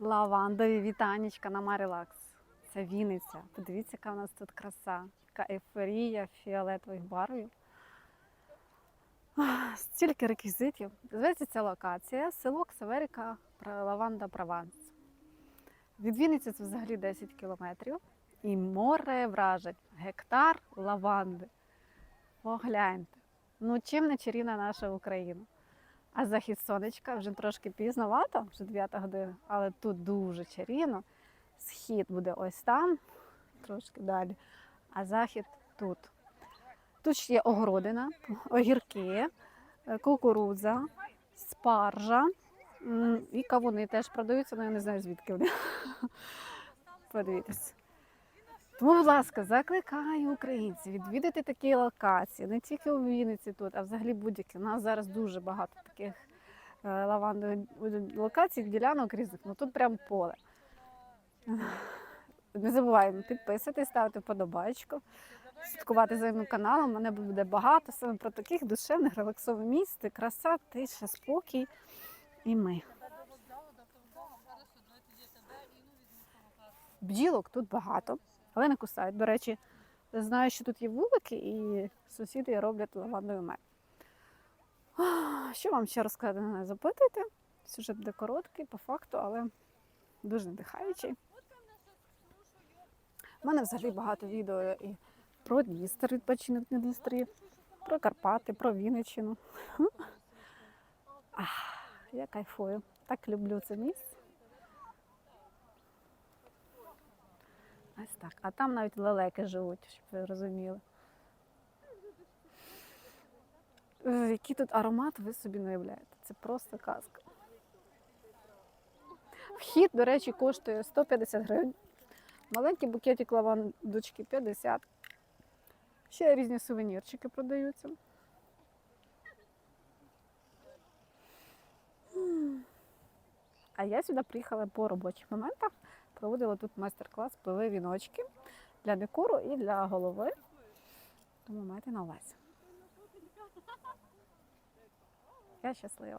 Лавандові вітанічка на Марілакс. Це Вінниця. Подивіться, яка у нас тут краса, яка ейфорія фіолетових барвів. Стільки реквізитів. Зветься ця локація село Ксаверіка Лаванда Прованс. Від Вінниці це взагалі 10 кілометрів. І море вражень. Гектар лаванди. Погляньте. Ну, чим не чарівна наша Україна? А захід сонечка вже трошки пізновато, вже 9 година, але тут дуже чарівно. Схід буде ось там, трошки далі, а захід тут. Тут ще є огородина, огірки, е, кукурудза, спаржа і кавуни теж продаються, але я не знаю звідки вони. Подивіться. Тому, будь ласка, закликаю українців відвідати такі локації, не тільки у Вінниці тут, а взагалі будь-які. У нас зараз дуже багато таких е, лавандових локацій, ділянок різних. Ну тут прям поле. Не забуваємо підписуватись, ставити вподобайку, слідкувати за моїм каналом. Мене буде багато саме про таких душевних релаксових місць, краса, тиша, спокій і ми. Бджілок тут багато, але не кусають. До речі, знаю, що тут є вулики, і сусіди роблять лавандовий мед. Що вам ще розказати, не запитуйте. Сюжет буде короткий, по факту, але дуже надихаючий. У мене взагалі багато відео і про Дністер, відпочинок на Дністрі, про Карпати, про Вінниччину. Я кайфую. Так люблю це місце. Ось так. А там навіть лелеки живуть, щоб ви розуміли. Е, Який тут аромат, ви собі не уявляєте. Це просто казка. Вхід, до речі, коштує 150 гривень. Маленький букетик лавандочки 50. Ще різні сувенірчики продаються. А я сюди приїхала по робочих моментах. Проводила тут майстер-клас пили віночки для декору і для голови. Тому майте на увазі. Я щаслива.